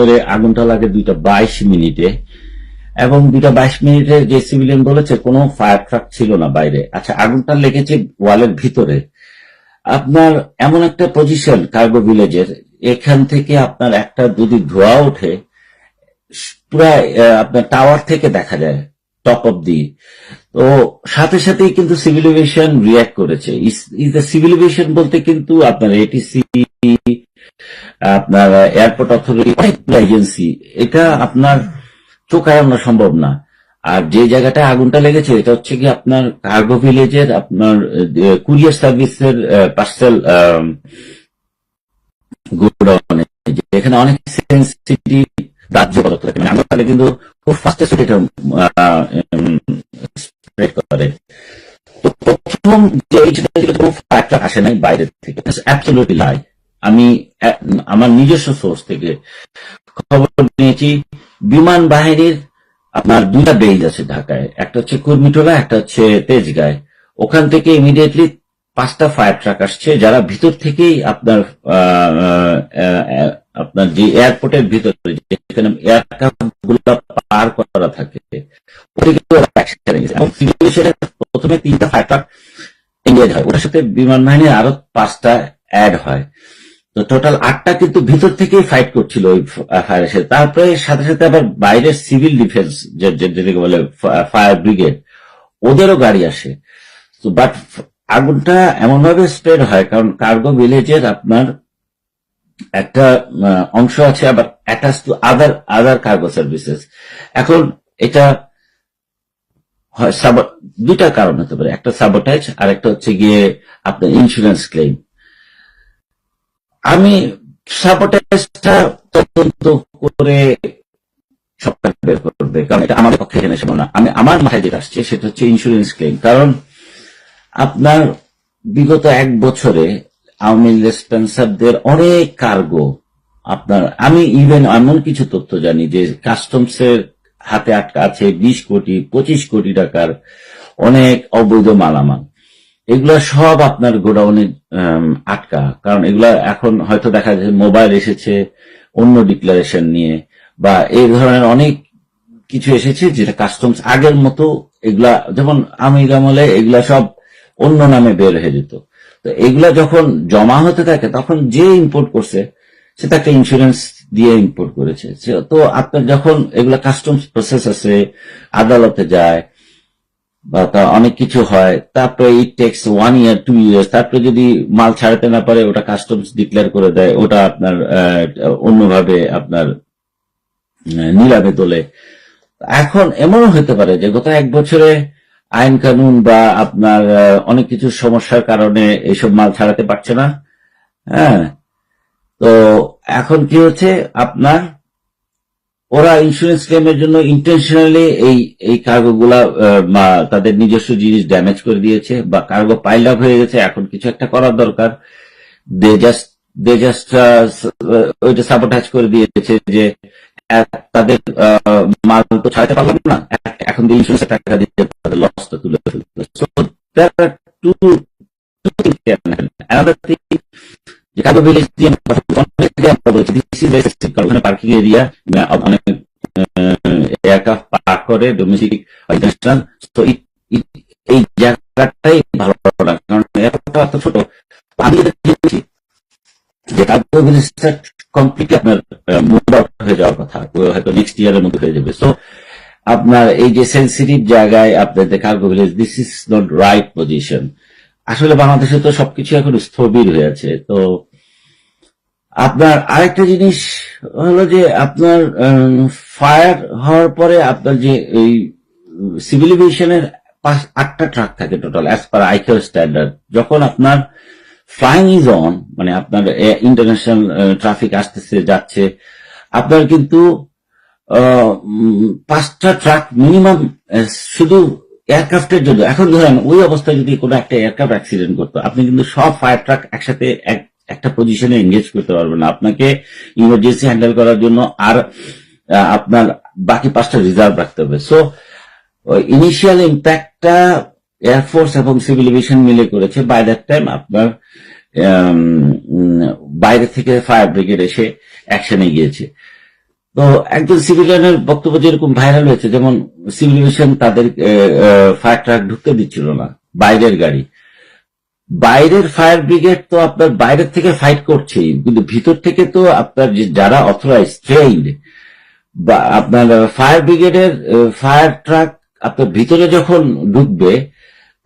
ধরে আগুনটা লাগে দুইটা বাইশ মিনিটে। এবং দুইটা বাইশ মিনিটে যে সিভিলিয়ান বলেছে, কোনো ফায়ার ট্রাক ছিল না বাইরে। আচ্ছা আগুনটা লেগেছে ওয়ালের ভিতরে। আপনার এমন একটা পজিশন কার্গো ভিলেজের এখান থেকে আপনার একটা যদি ধোয়া ওঠে, পুরা আপনার টাওয়ার থেকে দেখা যায় টপ অব দি তো সাথে সাথেই কিন্তু সিভিল এভিয়েশন রিয়াক্ট করেছে সিভিল বলতে কিন্তু আপনার এটিসি আপনার এয়ারপোর্ট অথরিটি অনেকগুলো এজেন্সি এটা আপনার চোখ এড়ানো সম্ভব না। আর যে জায়গাটা আগুনটা লেগেছে, এটা হচ্ছে কি আপনার কার্গো ভিলেজের আপনার কুরিয়ার সার্ভিসের পার্সেল গোডাউনে। যেখানে অনেক রাজ্য পদার্থ থাকে। মানে আগুনটা কিন্তু খুব ফাস্টেস্ট এটা স্প্রেড করে। তো প্রথম যে এইটা আসে নাই বাইরে থেকে। অ্যাবসলিউটলি লাই আমি আমার নিজস্ব সোর্স থেকে খবর নিয়েছি। বিমান বাহিনীর আপনার দুটা বেজ আছে ঢাকায়। একটা হচ্ছে কুর্মিটোলা, একটা হচ্ছে তেজগাঁয়। ওখান থেকে ইমিডিয়েটলি পাঁচটা ফায়ার ট্রাক আসছে, যারা ভিতর থেকেই আপনার আপনার যে এয়ারপোর্টের ভিতরে, যেখানে পার করা থাকে প্রথমে তিনটা ফায়ার ট্রাক হয়। ওটার সাথে বিমান বাহিনীর আরও পাঁচটা অ্যাড হয়। তো টোটাল আটটা কিন্তু ভিতর থেকে ফাইট করছিল ওই ফায়ারের সাথে তারপরে সাথে সাথে আবার বাইরের সিভিল ডিফেন্স যেটাকে বলে ফায়ার ব্রিগেড ওদেরও গাড়ি আসে। তো বাট আগুনটা এমন ভাবে স্প্রেড হয়, কারণ কার্গো ভিলেজের আপনার একটা অংশ আছে, আবার attach to other other cargo services এখন এটা দুইটা কারণ হতে পারে, একটা সাবোটাইজ আর একটা হচ্ছে গিয়ে আপনার ইন্স্যুরেন্স ক্লেম আমি তদন্ত করে সবটা বের করবে কারণ এটা আমার পক্ষে না। আমি, আমার মাথায় যেটা আসছে, সেটা হচ্ছে ইন্স্যুরেন্স ক্লেম কারণ আপনার বিগত এক বছরে আওয়ামী রেসপেন্সারদের অনেক কার্গো আপনার, আমি ইভেন এমন কিছু তথ্য জানি যে কাস্টমস এর হাতে আটকা আছে বিশ কোটি, পঁচিশ কোটি টাকার অনেক অবৈধ মালামাল। এগুলা সব আপনার গোডাউনে আটকা। কারণ এগুলা এখন হয়তো দেখা যাচ্ছে মোবাইল এসেছে, অন্য ডিক্লারেশন নিয়ে, বা এই ধরনের অনেক কিছু এসেছে যেটা কাস্টমস আগের মতো এগুলা, যেমন আমির আমলে এগুলা সব অন্য নামে বের হয়ে যেত। তো এগুলা যখন জমা হতে থাকে, তখন যে ইম্পোর্ট করছে সেটা একটা ইন্স্যুরেন্স দিয়ে ইম্পোর্ট করেছে। সে- তো আপনার যখন এগুলা কাস্টমস প্রসেস আছে, আদালতে যায় বা তা অনেক কিছু হয়। তারপরে it takes one year two years তারপরে যদি মাল ছাড়াতে না পারে, ওটা কাস্টমস ডিক্লেয়ার করে দেয়, ওটা আপনার অন্যভাবে আপনার নিলামে তোলে। এখন এমনও হতে পারে যে গত এক বছরে আইন কানুন বা আপনার অনেক কিছু সমস্যার কারণে এইসব মাল ছাড়াতে পারছে না। হ্যাঁ? তো এখন কি হচ্ছে? আপনার ওরা ইন্স্যুরেন্স ক্লেমের জন্য ইন্টেনশনালি এই এই কার্গো গুলা তাদের নিজস্ব জিনিস ড্যামেজ করে দিয়েছে বা কার্গো পাইল আপ হয়ে গেছে, এখন কিছু একটা করার দরকার। দে জাস্ট ওইটা করে দিয়েছে যে তাদের মাল তো ছাড়াতে পারলাম না। এখন ইন্স্যুরেন্স টাকা তুলে ফেলতে কার্গো পার্কিং এরিয়া অনেক পার্ক করে ডোমেস্টিক ইন্টারন্যাশনাল তো এই জায়গাটাই ভালো না কারণ এয়ারপোর্টটা ছোট, আমি যে আপনার হয়ে যাওয়ার কথা, হয়তো নেক্সট ইয়ারের মধ্যে হয়ে যাবে। সো আপনার এই যে সেন্সিটিভ জায়গায় আপনাদের cargo village this is not right position আসলে বাংলাদেশে তো সবকিছু এখন স্থবির হয়ে আছে। তো আপনার আরেকটা জিনিস হলো যে আপনার ফায়ার হওয়ার পরে আপনার যে এই সিভিল এভিয়েশনের পাঁচ, আটটা ট্রাক থাকে total as per IQ standard যখন আপনার ফ্লাইং ইজ অন মানে আপনার ইন্টারন্যাশনাল ট্রাফিক আসতেছে, যাচ্ছে, আপনার কিন্তু পাঁচটা ট্রাক মিনিমাম শুধু এয়ারক্রাফটের জন্য। এখন ধরেন, ওই অবস্থায় যদি কোনো একটা এয়ারক্রাফট অ্যাক্সিডেন্ট করতো, আপনি কিন্তু সব ফায়ার ট্রাক একসাথে এক- একটা পজিশনে এঙ্গেজ করতে পারবেন না। আপনাকে ইমার্জেন্সি হ্যান্ডেল করার জন্য আর আপনার বাকি পাঁচটা রিজার্ভ রাখতে হবে। সো ইনিশিয়াল ইম্প্যাক্টটা এয়ারফোর্স এবং সিভিল এভিয়েশন মিলে করেছে। বাই দ্যাট টাইম আপনার বাইরে থেকে ফায়ার ব্রিগেড এসে অ্যাকশনে গিয়েছে। তো, একজন সিভিলিয়ানের বক্তব্য যেরকম ভাইরাল হয়েছে, যেমন সিভিলিয়েশন তাদের ফায়ার ট্রাক ঢুকতে দিচ্ছিল না, বাইরের গাড়ি। বাইরের ফায়ার ব্রিগেড তো আপনার বাইরের থেকে ফাইট করছেই, কিন্তু ভিতর থেকে তো আপনার যারা অথরাইজ ট্রেইনড বা আপনার ফায়ার ব্রিগেডের ফায়ার ট্রাক আপনার ভিতরে যখন ঢুকবে,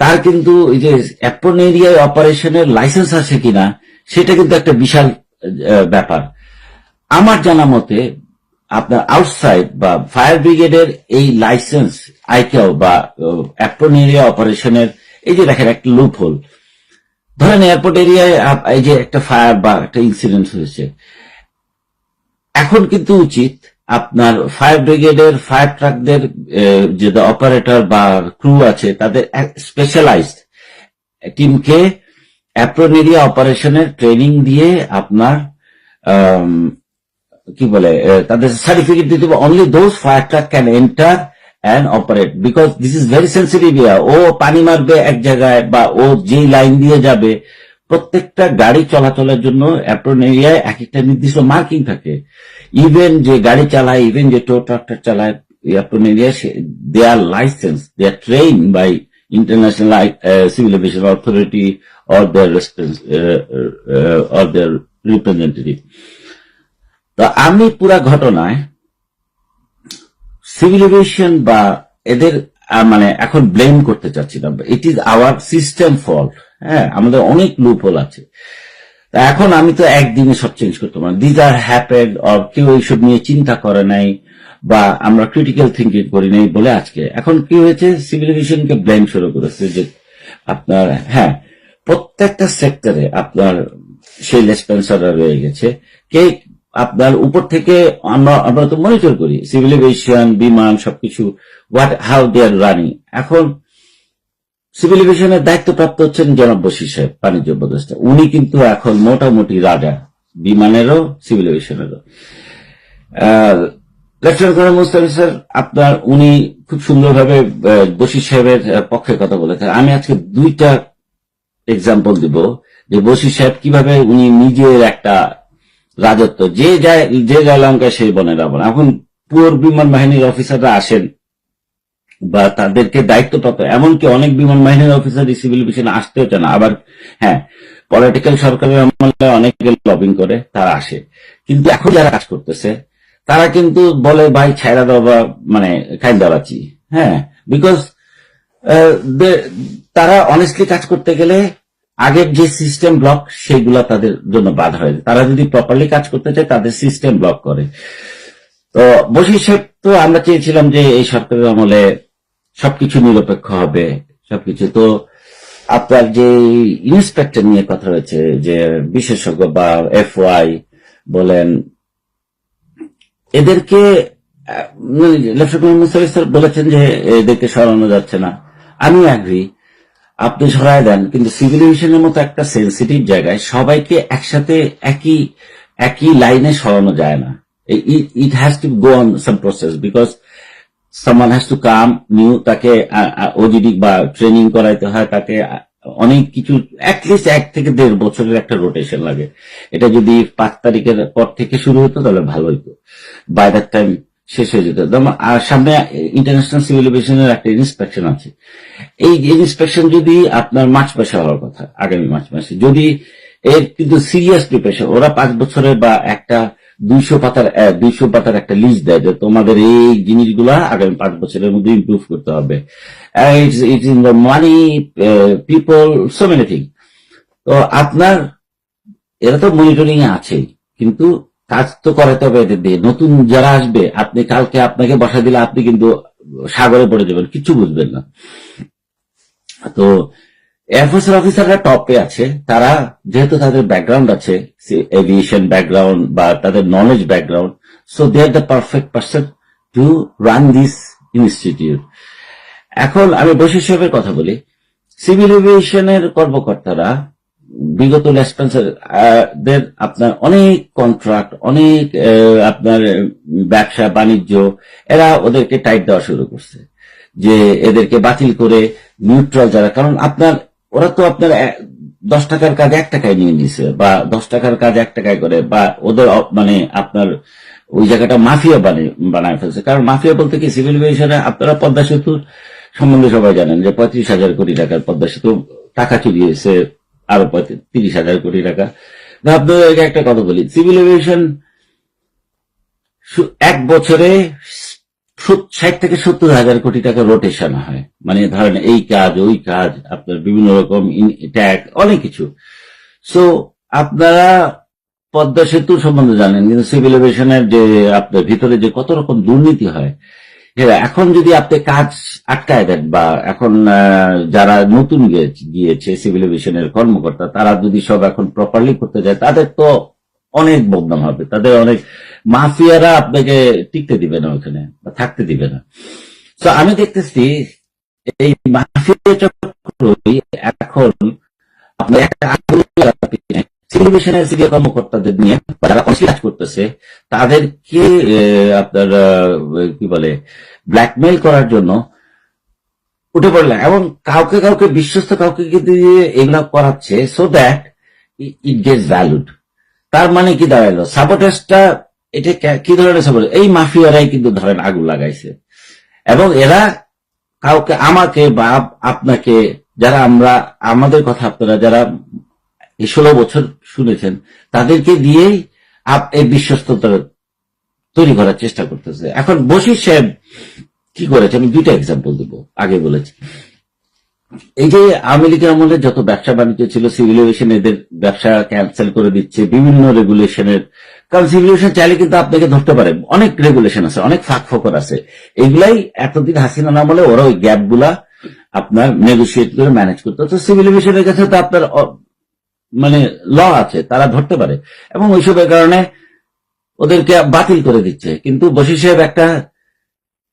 তার কিন্তু এই যে অ্যাপন এরিয়ায় অপারেশনের লাইসেন্স আছে কিনা, সেটা কিন্তু একটা বিশাল ব্যাপার। আমার জানা মতে, আপনার আউটসাইড বা ফায়ার ব্রিগেডের এই লাইসেন্স আইকেও বা অ্যাপ্রন এরিয়া অপারেশনের এই যে দেখেন একটা লুপ হোল ধরেন এয়ারপোর্ট এরিয়ায় এই যে একটা ফায়ার বা একটা ইনসিডেন্ট হয়েছে। এখন কিন্তু উচিত আপনার ফায়ার ব্রিগেডের ফায়ার ট্রাকদের যে অপারেটর বা ক্রু আছে, তাদের স্পেশালাইজড টিমকে অ্যাপ্রন এরিয়া অপারেশনের ট্রেনিং দিয়ে আপনার কি বলে তাদের সার্টিফিকেট দিতে only those fire truck can enter and operate because this is very sensitive area ও পানি মারবে এক জায়গায় বা ও যেই লাইন দিয়ে যাবে, প্রত্যেকটা গাড়ি চলাচলের জন্য অ্যাপ্রন এরিয়ায় এক একটা নির্দিষ্ট মার্কিং থাকে। ইভেন যে গাড়ি চালায় ইভেন যে টো ট্রাক্টর চালায় apron area they are licence they are train by International Civil Aviation Authority or their or their representative তো আমি পুরা ঘটনায় সিভিল এভিয়েশন বা এদের মানে এখন ব্লেম করতে চাচ্ছি না it is our system fault হ্যাঁ আমাদের অনেক লুপ হোল আছে এখন আমি তো একদিনে সব চেঞ্জ করতে পারি দিজ আর হ্যাপেন অর কেউ এইসব নিয়ে চিন্তা করে নাই বা আমরা ক্রিটিক্যাল থিঙ্কিং করি নাই বলে আজকে। এখন কি হয়েছে? সিভিল এভিয়েশনকে ব্লেম শুরু করেছে যে আপনার হ্যাঁ প্রত্যেকটা সেক্টরে আপনার সেই লেসপেন্সাররা রয়ে গেছে। কে আপনার উপর থেকে আমরা আমরা তো মনিটর করি। সিভিল এভিয়েশন বিমান, সবকিছু। What how they are running এখন সিভিল এভিয়েশনের দায়িত্বপ্রাপ্ত হচ্ছেন জনাব বশির সাহেব, বাণিজ্য উপদেষ্টা। উনি কিন্তু এখন মোটামুটি রাজা। বিমানেরও সিভিল এভিয়েশনেরও লেফটেন্যান্ট কর্নেল মুস্তাফি স্যার, আপনার উনি খুব সুন্দরভাবে বশির সাহেবের পক্ষে কথা বলেছেন। আমি আজকে দুইটা এক্সাম্পল দিব। যে বশির সাহেব কীভাবে উনি নিজের একটা রাজত্ব, যে যায় যে যায় লঙ্কায় সেই বনে রাবণ। এখন পুর বিমান বাহিনীর অফিসাররা আসেন বা তাদেরকে দায়িত্বপ্রাপ্ত। এমনকি অনেক বিমান বাহিনীর অফিসার সিভিল এভিয়েশন আসতে হচ্ছে না। আবার হ্যাঁ পলিটিক্যাল সরকারের আমলে অনেকে লবিং করে, তারা আসে। কিন্তু এখন যারা কাজ করতেছে, তারা কিন্তু বলে, ভাই ছায়রা দাও বা মানে কাইন্দা বাঁচি হ্যাঁ বিকজ তারা অনেস্টলি কাজ করতে গেলে আগের যে সিস্টেম ব্লক সেগুলা তাদের জন্য বাধা হয়ে। তারা যদি প্রপারলি কাজ করতে চায়, তাদের সিস্টেম ব্লক করে। তো বশির সাহেব, তো আমরা চেয়েছিলাম যে এই সরকারের আমলে সবকিছু নিরপেক্ষ হবে, সবকিছু। তো আপনার যে ইন্সপেক্টর নিয়ে কথা রয়েছে যে বিশেষজ্ঞ বা এফ বলেন, এদেরকে লেফটেন্যান্ট বলেছেন যে এদেরকে সরানো যাচ্ছে না। আমি অ্যাগ্রি আপনি সরায় দেন, কিন্তু সিভিল এভিয়েশনের মতো একটা সেন্সিটিভ জায়গায় সবাইকে একসাথে একই একই লাইনে সরানো যায় না। It has to go on some process because someone has to come new তাকে ওজিডি বা ট্রেনিং করাইতে হয়, তাকে অনেক কিছু অ্যাটলিস্ট এক থেকে দেড় বছরের একটা রোটেশন লাগে। এটা যদি পাঁচ তারিখের পর থেকে শুরু হতো তাহলে ভালো হতো বাই দ্যাট টাইম শেষ হয়ে যেত। আর সামনে ইন্টারন্যাশনাল সিভিল এভিয়েশনের একটা ইন্সপেকশন আছে। এই ইন্সপেকশন যদি আপনার মার্চ মাসে হওয়ার কথা, আগামী মার্চ মাসে, যদি এর কিন্তু সিরিয়াস প্রিপারেশন ওরা পাঁচ বছরের বা একটা দুইশো পাতার দুইশো পাতার একটা লিস্ট দেয় যে তোমাদের এই জিনিসগুলা আগামী পাঁচ বছরের মধ্যে ইমপ্রুভ করতে হবে। It in the many people so many thing তো আপনার, এরা তো মনিটরিং এ আছেই, কিন্তু কাজ তো করাতে হবে এদের দিয়ে। নতুন যারা আসবে, আপনি কালকে আপনাকে বসা দিলে আপনি কিন্তু সাগরে পড়ে যাবেন, কিছু বুঝবেন না। তো এয়ারফোর্সের অফিসাররা টপে আছে। তারা যেহেতু তাদের ব্যাকগ্রাউন্ড আছে এভিয়েশন ব্যাকগ্রাউন্ড বা তাদের knowledge background so they are the perfect person to run this institute এখন আমি সাহেবের কথা বলি। সিভিল এভিয়েশনের কর্মকর্তারা বিগত দের আপনার অনেক কন্ট্রাক্ট অনেক আপনার ব্যবসা, বাণিজ্য, এরা ওদেরকে টাইট দেওয়া শুরু করছে। যে এদেরকে বাতিল করে নিউট্রাল যারা, কারণ আপনার, ওরা তো আপনার দশ টাকার কাজ এক টাকায় নিয়ে নিছে, বা দশ টাকার কাজ এক টাকায় করে, বা ওদের মানে আপনার, ওই জায়গাটা মাফিয়া বানিয়ে বানায় ফেলছে। কারণ মাফিয়া বলতে কি সিভিল এভিয়েশনে আপনারা পদ্মা সেতুর সম্বন্ধে সবাই জানেন যে পঁয়ত্রিশ হাজার কোটি টাকার পদ্মা সেতু, টাকা চুরি হয়েছে আরও তিরিশ হাজার কোটি টাকা। তো আপনাদেরকে একটা কথা বলি সিভিল এভিয়েশন এক বছরে ষাট থেকে সত্তর হাজার কোটি টাকা রোটেশন হয়। মানে ধরেন এই কাজ ওই কাজ আপনার বিভিন্ন রকম ট্যাগ অনেক কিছু। সো আপনারা পদ্মা সেতু সম্বন্ধে জানেন কিন্তু সিভিল এভিয়েশনের যে আপনার ভিতরে যে কত রকম দুর্নীতি হ্যাঁ, এখন যদি আপনি কাজ আটকায় দেন বা এখন যারা নতুন গিয়েছে সিভিল এভিয়েশনের কর্মকর্তা, তারা যদি সব এখন প্রপারলি করতে যায়, তাদের তো অনেক বদনাম হবে। তাদের অনেক মাফিয়ারা আপনাকে টিকতে দিবে না ওখানে বা থাকতে দিবে না। তো আমি দেখতেছি এই মাফিয়া চক্রই এখন সিভিলেশনের সিভিল কর্মকর্তাদের নিয়ে যারা অনস্টলি কাজ করতেছে, তাদেরকে আপনার কি বলে ব্ল্যাকমেইল করার জন্য উঠে পড়লেন এবং কাউকে কাউকে, বিশ্বস্ত কাউকে দিয়ে এগুলা করাচ্ছে so that it gets valued তার মানে কি দাঁড়াল সাপোর্টার্সটা এটা কি ধরনের সাপোর্ট এই মাফিয়ারাই কিন্তু ধরেন আগুন লাগাইছে। এবং এরা কাউকে, আমাকে বা আপনাকে, যারা আমরা, আমাদের কথা আপনারা যারা এই ষোলো বছর শুনেছেন, তাদেরকে দিয়েই এই বিশ্বস্ততা তৈরি করার চেষ্টা করতেছে। এখন বশির সাহেব কি করেছে? আমি দুইটা এক্সাম্পল দিব, আগে বলেছি। এই যে আওয়ামী আমলে যত ব্যবসা বাণিজ্য ছিল সিভিল এদের ব্যবসা ক্যান্সেল করে দিচ্ছে, বিভিন্ন রেগুলেশনের কারণ সিভিল চাইলে কিন্তু আপনাকে ধরতে পারে, অনেক রেগুলেশন আছে, অনেক ফাঁক ফকর আছে। এগুলাই এতদিন হাসিনা বলে ওরা ওই গ্যাপগুলা আপনার নেগোসিয়েট করে ম্যানেজ করতে। তো সিভিল এভিয়েশনের কাছে তো আপনার মানে ল আছে, তারা ধরতে পারে। এবং ওইসবের কারণে ওদেরকে বাতিল করে দিচ্ছে। কিন্তু বশির সাহেব একটা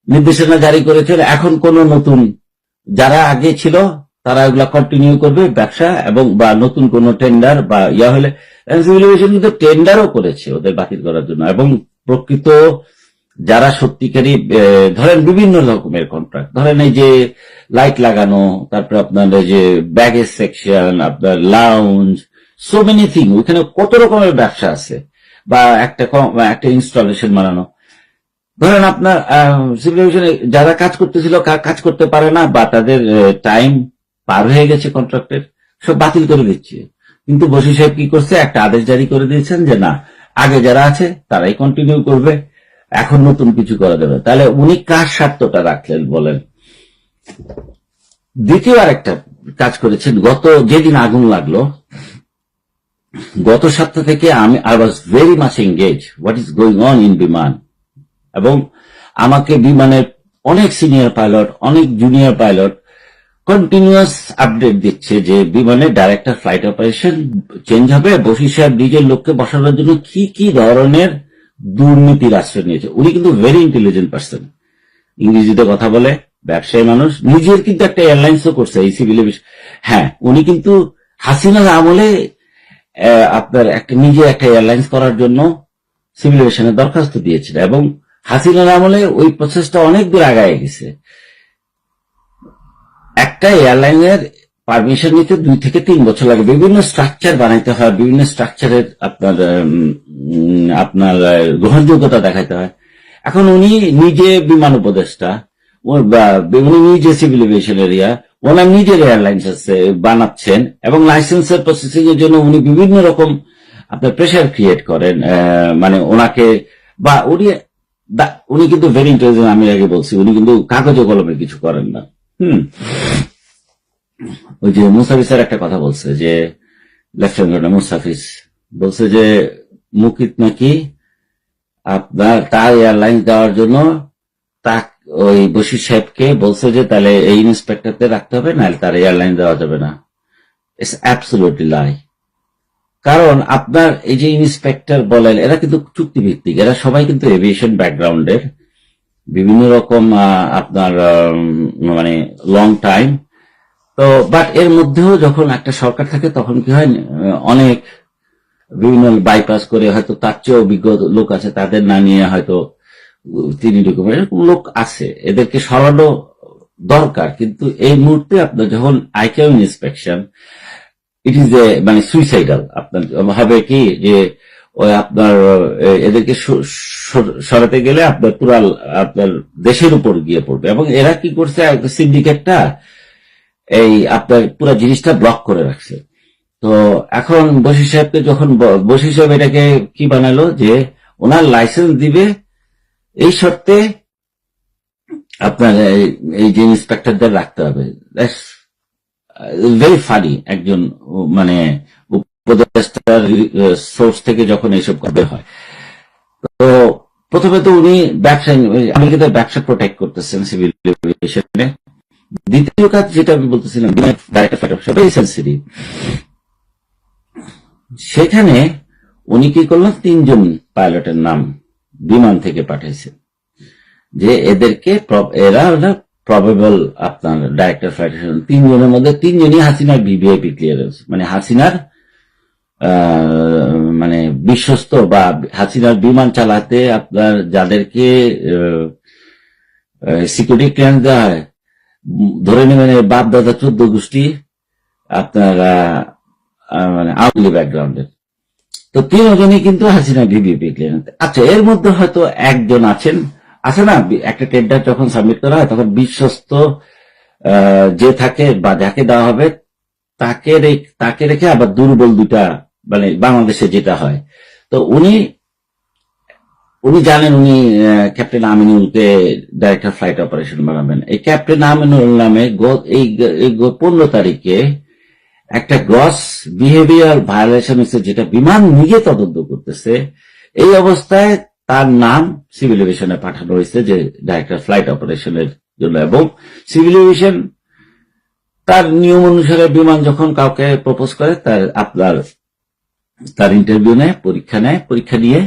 নির্দেশনা জারি করেছেন, এখন কোন নতুন যারা আগে ছিল, তারা এগুলা কন্টিনিউ করবে, ব্যবসা এবং বা নতুন কোন টেন্ডার বা ইয়া হলে। সিভিল এভিয়েশন কিন্তু টেন্ডারও করেছে ওদের বাতিল করার জন্য। এবং প্রকৃত যারা সত্যিকারী ধরেন বিভিন্ন রকমের কন্ট্রাক্ট ধরেন এই যে লাইট লাগানো, তারপর আপনার যে ব্যাগেজ সেকশন আপনার লাউঞ্জ সো মেনি থিং ওইখানে কত রকমের ব্যবসা আছে। বা একটা একটা ইনস্টলেশন বানানো। ধরেন আপনার যারা কাজ করতেছিল কাজ করতে পারে না, বা তাদের টাইম পার হয়ে গেছে কন্ট্রাক্টের সব বাতিল করে দিচ্ছে। কিন্তু বসি সাহেব কি করছে? একটা আদেশ জারি করে দিয়েছেন যে, না, আগে যারা আছে, তারাই কন্টিনিউ করবে। এখন নতুন কিছু করা যাবে তাহলে উনি কার স্বার্থটা রাখলেন বলেন? দ্বিতীয় আর একটা কাজ করেছেন। গত যেদিন আগুন লাগল গত সপ্তাহ থেকে আমি I was very much engage what is going on in Biman? এবং আমাকে বিমানের অনেক সিনিয়র পাইলট অনেক জুনিয়র পাইলট কন্টিনিউয়াস আপডেট দিচ্ছে যে বিমানের ডাইরেক্টর ফ্লাইট অপারেশন চেঞ্জ হবে। বসি সাহেব নিজের লোককে বসানোর জন্য কি কি ধরনের দুর্নীতির আশ্রয় নিয়েছে। উনি কিন্তু ভেরি ইন্টেলিজেন্ট পার্সন ইংরেজিতে কথা বলে, ব্যবসায়ী মানুষ। নিজের কিন্তু একটা এয়ারলাইন্সও করছে, এই সিভিল হ্যাঁ উনি কিন্তু হাসিনার আমলে আপনার একটা নিজে একটা এয়ারলাইন্স করার জন্য সিভিল এভিয়েশনের দরখাস্ত দিয়েছিল এবং হাসিনার আমলে ওই প্রসেসটা অনেক দূর আগায় গেছে। একটা এয়ারলাইনের পারমিশন নিতে দুই থেকে তিন বছর লাগে। বিভিন্ন স্ট্রাকচার বানাইতে হয়, বিভিন্ন স্ট্রাকচারের আপনার আপনার, গ্রহণযোগ্যতা দেখাইতে হয়। এখন উনি নিজে বিমান উপদেষ্টা, ও- বা- উনি নিজে সিভিল এভিয়েশন এরিয়া ওনার নিজের এয়ারলাইন্স আছে বানাচ্ছেন এবং লাইসেন্সের প্রসেসিং এর জন্য উনি বিভিন্ন রকম, আপনার প্রেশার ক্রিয়েট করেন মানে ওনাকে, বা উনি উনি কিন্তু ভেরি ইন্টেলিজেন্ট আমি আগে বলছি, উনি কিন্তু কাগজে কলমে কিছু করেন না। হুম। ওই যে মুসাফিজ স্যার একটা কথা বলছে যে লেফটেন্যান্ট মুসাফিজ বলছে যে, মুকিত নাকি আপনার তার এয়ারলাইন দেওয়ার জন্য তা ওই বশির সাহেবকে বলছে যে, তাহলে এই ইন্সপেক্টরকে রাখতে হবে, নাহলে তার এয়ারলাইন দেওয়া যাবে না। ইটস অ্যাবসোলুটলি লাই কারণ আপনার এই যে ইন্সপেক্টর বলেন, এরা কিন্তু চুক্তিভিত্তিক, এরা সবাই কিন্তু এভিয়েশন ব্যাকগ্রাউন্ডের বিভিন্ন রকম আপনার মানে লং টাইম তো বাট এর মধ্যেও যখন একটা সরকার থাকে, তখন কি হয়, অনেক বিভিন্ন বাইপাস করে হয়তো তার চেয়ে অভিজ্ঞ লোক আছে, তাদের না নিয়ে হয়তো তিনি পড়ে। এরকম লোক আছে, এদেরকে সরানো দরকার। কিন্তু এই মুহূর্তে আপনার যখন আইকেও ইন্সপেকশন ইট ইজ এ মানে সুইসাইডাল আপনার হবে কি যে, ওই আপনার এদেরকে সরাতে গেলে আপনার পুরা আপনার দেশের উপর গিয়ে পড়বে। এবং এরা কি করছে সিন্ডিকেটটা, এই আপনার পুরো জিনিসটা ব্লক করে রাখছে। তো এখন বশির সাহেবকে যখন ব- বশির সাহেব এটাকে কি বানালো যে, ওনার লাইসেন্স দিবে এই শর্তে আপনার এই- যে ইন্সপেক্টরদের রাখতে হবে। ভেরি ফানি একজন মানে উপদেষ্টার সোর্স থেকে যখন এইসব করবে হয়। তো প্রথমে তো উনি ব্যবসা, আমেরিকাতে ব্যবসা প্রোটেক্ট করতেছেন সিভিল এভিয়েশনে দ্বিতীয় কাজ যেটা আমি বলতেছিলাম সেখানে উনি কি করলেন? তিনজন পাইলটের নাম বিমান থেকে পাঠাইছে। যে এদেরকে এরা প্রবেবল আপনার ডাইরেক্টর ফ্লাইটেশন তিনজনের মধ্যে তিনজনই হাসিনার ভিভিআইপি ক্লিয়ারেন্স মানে হাসিনার মানে বিশ্বস্ত বা হাসিনার বিমান চালাতে আপনার যাদেরকে সিকিউরিটি ক্লিয়ারেন্স দেওয়া হয়, ধরে নেবেন বাপ দাদা চোদ্দ গোষ্ঠী আপনার মানে আউলি ব্যাকগ্রাউন্ডের তো তিনজনই কিন্তু হাসিনা ভিভিপি ক্লিয়ারেন্স আচ্ছা এর মধ্যে হয়তো একজন আছেন। আছে না? একটা টেন্ডার যখন সাবমিট করা হয়, তখন বিশ্বস্ত যে থাকে বা যাকে দেওয়া হবে, তাকে তাকে রেখে আবার দুর্বল দুটা মানে বাংলাদেশে যেটা হয়। তো উনি উনি জানেন উনি ক্যাপ্টেন আমিনুলকে ডাইরেক্টর ফ্লাইট অপারেশন বানাবেন। এই ক্যাপ্টেন আমিনুল নামে এই পনেরো তারিখে একটা গ্রস বিহেভিয়ার ভায়োলেশন হচ্ছে যেটা বিমান নিজে তদন্ত করতেছে, এই অবস্থায় তার নাম সিভিল এভিয়েশনে পাঠানো হয়েছে যে ডাইরেক্টর ফ্লাইট অপারেশনের জন্য এবং সিভিল এভিয়েশন তার নিয়ম অনুসারে বিমান যখন কাউকে প্রপোজ করে, তার আপনার, তার ইন্টারভিউ নেয়, পরীক্ষা নেয়, পরীক্ষা নিয়ে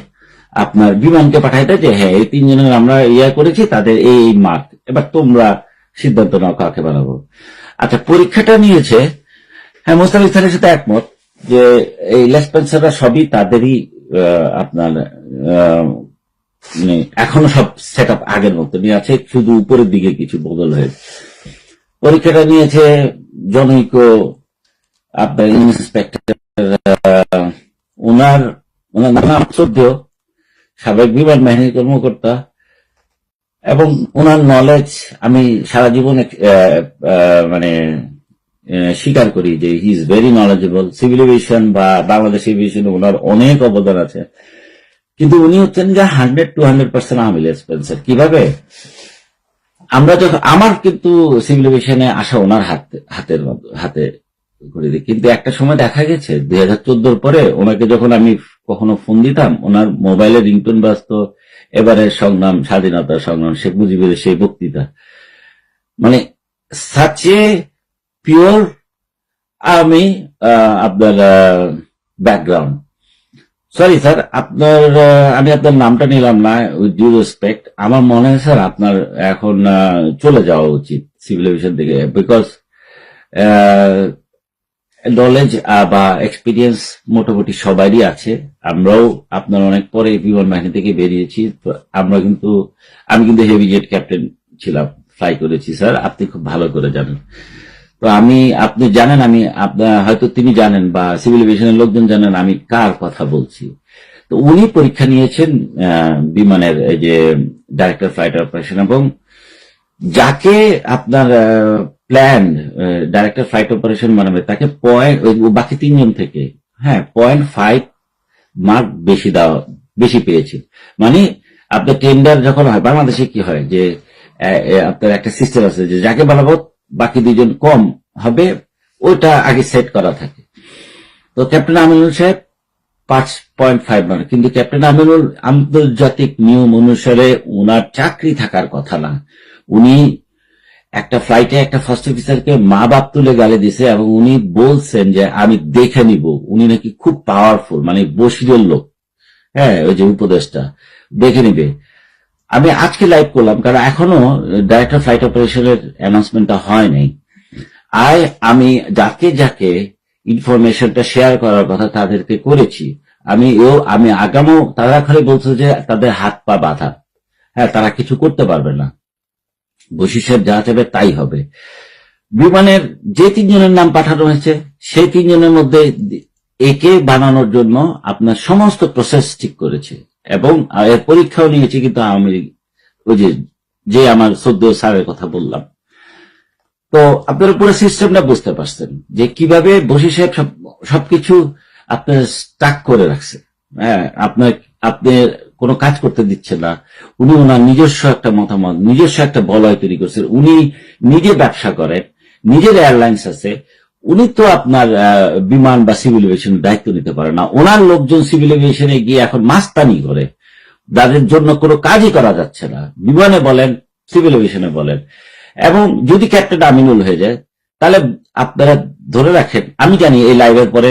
আপনার বিমানকে পাঠায় দেয় যে হ্যাঁ এই তিনজনের আমরা ইয়া করেছি, তাদের এই মার্ক এবার তোমরা সিদ্ধান্ত নাও কাকে বানাবো। আচ্ছা পরীক্ষাটা নিয়েছে হ্যাঁ মোস্তাফিজ খানের সাথে একমত যে এই লেসপেন্সাররা সবই তাদেরই আপনার মানে এখনও সব সেট আপ আগের মতনই আছে শুধু উপরের দিকে কিছু বদল হয়েছে। পরীক্ষাটা নিয়েছে জনৈক, আপনার ইন্সপেক্টর ওনার ওনার নাম শ্রদ্ধেয় সাবেক বিমান বাহিনীর কর্মকর্তা, এবং ওনার নলেজ আমি সারা জীবন মানে স্বীকার করি যে he is very knowledgeable civil aviation বা বাংলাদেশ এভিয়েশন ওনার অনেক অবদান আছে। কিন্তু উনি হচ্ছেন যে হান্ড্রেড টু হান্ড্রেড পার্সেন্ট আমিল স্পেন্সার কীভাবে? আমরা যখন, আমার কিন্তু সিভিল এভিয়েশনে আসা ওনার হাতে, হাতের হাতে করে দিই কিন্তু একটা সময় দেখা গেছে, দুই হাজার চোদ্দোর পরে ওনাকে যখন আমি কখনো ফোন দিতাম, ওনার মোবাইলে রিংটোন বাজত, এবারের সংগ্রাম, স্বাধীনতা সংগ্রাম শেখ মুজিবের সেই বক্তৃতা। মানে সাচে পিওর আমি আহ, আপনার ব্যাকগ্রাউন্ড সরি স্যার আপনার আহ, আমি আপনার নামটা নিলাম না উইথ ডিউ রেসপেক্ট আমার মনে হয় স্যার আপনার এখন আহ, চলে যাওয়া উচিত সিভিল এভিয়েশন থেকে বিকজ নলেজ বা এক্সপিরিয়েন্স মোটামুটি সবারই আছে। আমরাও আপনার অনেক পরে বিমান বাহিনী থেকে বেরিয়েছি আমরা কিন্তু আমি কিন্তু হেভি জেট ক্যাপ্টেন ছিলাম ফ্লাই করেছি স্যার আপনি খুব ভালো করে জানেন। তো আমি, আপনি জানেন, আমি হয়তো তিনি জানেন বা সিভিল এভিয়েশনের লোকজন জানেন আমি কার কথা বলছি। তো উনি পরীক্ষা নিয়েছেন বিমানের যে ডাইরেক্টর ফ্লাইট অপারেশন এবং যাকে আপনার প্ল্যান ডাইরেক্টর ফ্লাইট অপারেশন বানাবে তাকে পয়েন্ট বাকি তিনজন থেকে হ্যাঁ পয়েন্ট ফাইভ মার্ক বেশি দেওয়া বেশি পেয়েছে। মানে আপনার টেন্ডার যখন হয়, বাংলাদেশে কি হয় যে আপনার একটা সিস্টেম আছে যে, যাকে বানাবো বাকি দুজন কম হবে, ওইটা আগে সেট করা থাকে। তো ক্যাপ্টেন আমিনুল সাহেব পাঁচ পয়েন্ট ফাইভ মানে কিন্তু ক্যাপ্টেন আমিনুল আন্তর্জাতিক নিয়ম অনুসারে ওনার চাকরি থাকার কথা না। উনি একটা ফ্লাইটে একটা ফার্স্ট অফিসারকে মা বাপ তুলে গালে দিছে এবং উনি বলছেন যে, আমি দেখে নিব। উনি নাকি খুব পাওয়ারফুল মানে বসিরের লোক। হ্যাঁ ওই যে উপদেশটা দেখে নিবে। আমি আজকে লাইভ করলাম, কারণ এখনও ডাইরেক্টর ফ্লাইট অপারেশনের অ্যানাউন্সমেন্টটা হয় নাই। আয় আমি যাকে যাকে ইনফরমেশনটা শেয়ার করার কথা তাদেরকে করেছি, আমি ও আমি আগামও তারা খালি বলছে যে তাদের হাত পা বাঁধা। হ্যাঁ তারা কিছু করতে পারবে না। সাহেব যা চাবে তাই হবে। বিমানের যে তিনজনের নাম পাঠানো হয়েছে, সেই তিনজনের মধ্যে একে বানানোর জন্য আপনার সমস্ত প্রসেস ঠিক করেছে। এবং এর পরীক্ষাও নিয়েছে কিন্তু লীগ। ওই যে যে আমার সদ্য স্যারের কথা বললাম। তো আপনারা পুরো সিস্টেমটা বুঝতে পারছেন যে কীভাবে বসি সাহেব সব- সবকিছু আপনার স্টাক করে রাখছে। হ্যাঁ আপনার, আপনি কোনো কাজ করতে দিচ্ছে না। উনি ওনার নিজস্ব একটা মতামত, নিজস্ব একটা বলয় তৈরি করছেন। উনি নিজে ব্যবসা করেন, নিজের এয়ারলাইন্স আছে। উনি তো আপনার বিমান বা সিভিল এভিয়েশন দায়িত্ব নিতে পারে না। ওনার লোকজন সিভিল এভিয়েশনে গিয়ে এখন মাস্তানি করে। যাদের জন্য কোনো কাজই করা যাচ্ছে না। বিমানে বলেন সিভিল এভিয়েশনে বলেন। এবং যদি ক্যাপ্টেন আমিনুল হয়ে যায়, তাহলে আপনারা ধরে রাখেন, আমি জানি এই লাইভের পরে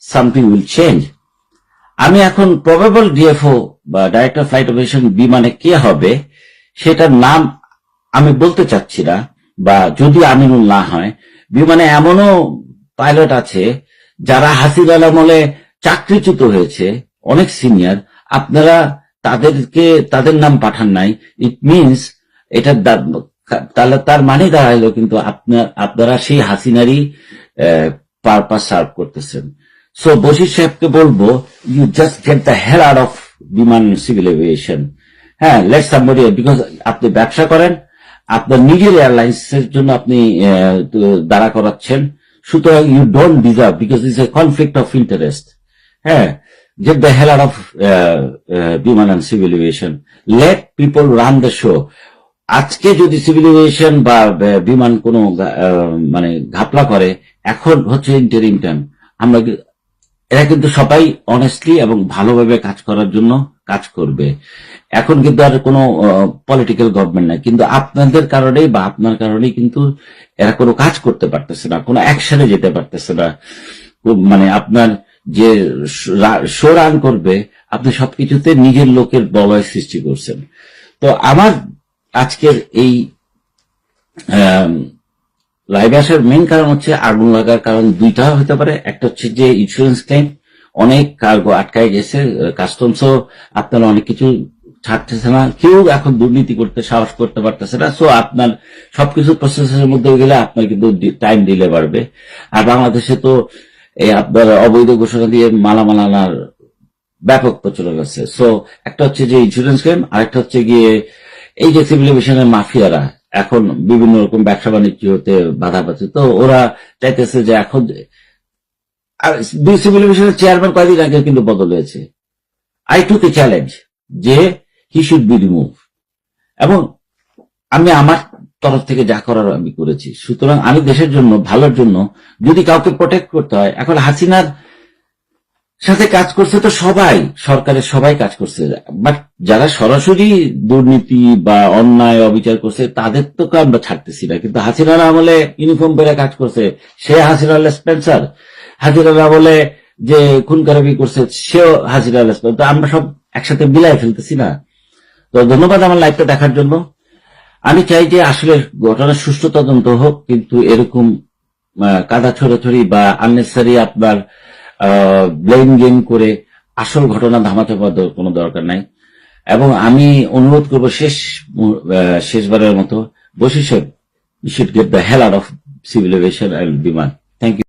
সামথিং উইল চেঞ্জ আমি এখন প্রবেবল ডিএফও বা ডাইরেক্টর ফ্লাইট অপারেশন বিমানে কে হবে, সেটার নাম আমি বলতে চাচ্ছি না, বা যদি আমিনুল না হয় বিমানে এমনও পাইলট আছে যারা হাসির আমলে চাকরিচ্যুত হয়েছে, অনেক সিনিয়র আপনারা তাদেরকে, তাদের নাম পাঠান নাই। ইট মিনস এটা তাহলে তার মানে দাঁড়াইলো কিন্তু আপনার, আপনারা সেই হাসিনারই পারপাস সার্ভ করতেছেন। সো বশির সাহেবকে বলব you just get the out of Biman civil aviation হ্যাঁ লেট সামবডি বিকজ আপনি ব্যবসা করেন আপনার নিজের এয়ারলাইন্স এর জন্য আপনি দাঁড়া করাচ্ছেন সুতরাং you don't deserve because it's a conflict of interest হ্যাঁ যে the uh, uh, Biman and civil aviation. Let people run the show. আজকে যদি সিভিল এভিয়েশন বা বিমান কোনো মানে ঘাপলা করে এখন হচ্ছে ইন্টারিম টাইম আমরা এরা কিন্তু সবাই অনেস্টলি এবং ভালোভাবে কাজ করার জন্য কাজ করবে। এখন কিন্তু আর কোনো পলিটিক্যাল গভর্নমেন্ট নাই। কিন্তু আপনাদের কারণেই বা আপনার কারণেই কিন্তু এরা কোনো কাজ করতে পারতেছে না, কোনো অ্যাকশনে যেতে পারতেছে না। মানে আপনার যে শো রান করবে, আপনি সবকিছুতে নিজের লোকের বলয় সৃষ্টি করছেন। তো আমার আজকের এই লাইভে আসার মেন কারণ হচ্ছে আগুন লাগার কারণ দুইটা হতে পারে। একটা হচ্ছে যে ইন্স্যুরেন্স ক্লেম অনেক কার্গো আটকায় গেছে কাস্টমসও আপনারা অনেক কিছু ছাড়তেছে না। কেউ এখন দুর্নীতি করতে সাহস করতে পারতেছে না। সো আপনার সবকিছু প্রসেসের মধ্যে গেলে আপনার কিন্তু টাইম দিলে বাড়বে। আর বাংলাদেশে তো এই আপনার অবৈধ ঘোষণা দিয়ে মালামাল আনার ব্যাপক প্রচলন আছে। সো একটা হচ্ছে যে ইন্স্যুরেন্স ক্লেম আরেকটা হচ্ছে গিয়ে এই যে সিভিল মাফিয়ারা এখন বিভিন্ন রকম ব্যবসা বাণিজ্য হতে বাধা পাচ্ছে। তো ওরা চাইতেছে যে এখন আর সিভিল এভিয়েশনের চেয়ারম্যান কয়েকদিন আগে কিন্তু বদল হয়েছে। আই টুক এ চ্যালেঞ্জ যে হি শুড বি রিমুভ এবং আমি আমার তরফ থেকে যা করার আমি করেছি। সুতরাং আমি দেশের জন্য, ভালোর জন্য যদি কাউকে প্রোটেক্ট করতে হয়, এখন হাসিনার সাথে কাজ করছে তো সবাই, সরকারের সবাই কাজ করছে। বাট যারা সরাসরি দুর্নীতি বা অন্যায় অবিচার করছে, তাদের তো আমরা ছাড়তেছি না। কিন্তু হাসিনার আমলে ইউনিফর্ম পরে কাজ করছে, সে হাসিনার স্পেন্সার হাসিনার আমলে যে খুন খারাপি করছে, সেও হাসিনার স্পেন্সার তো আমরা সব একসাথে মিলাই ফেলতেছি না। তো ধন্যবাদ আমার লাইভটা দেখার জন্য। আমি চাই যে আসলে ঘটনার সুষ্ঠু তদন্ত হোক, কিন্তু এরকম কাদা ছড়াছড়ি বা আননেসারি আপনার ব্লেম গেম করে আসল ঘটনা ধামাতে পাওয়ার কোনো দরকার নাই। এবং আমি অনুরোধ করব শেষ শেষবারের মতো বসে should get the hell out of civil aviation Biman. Thank you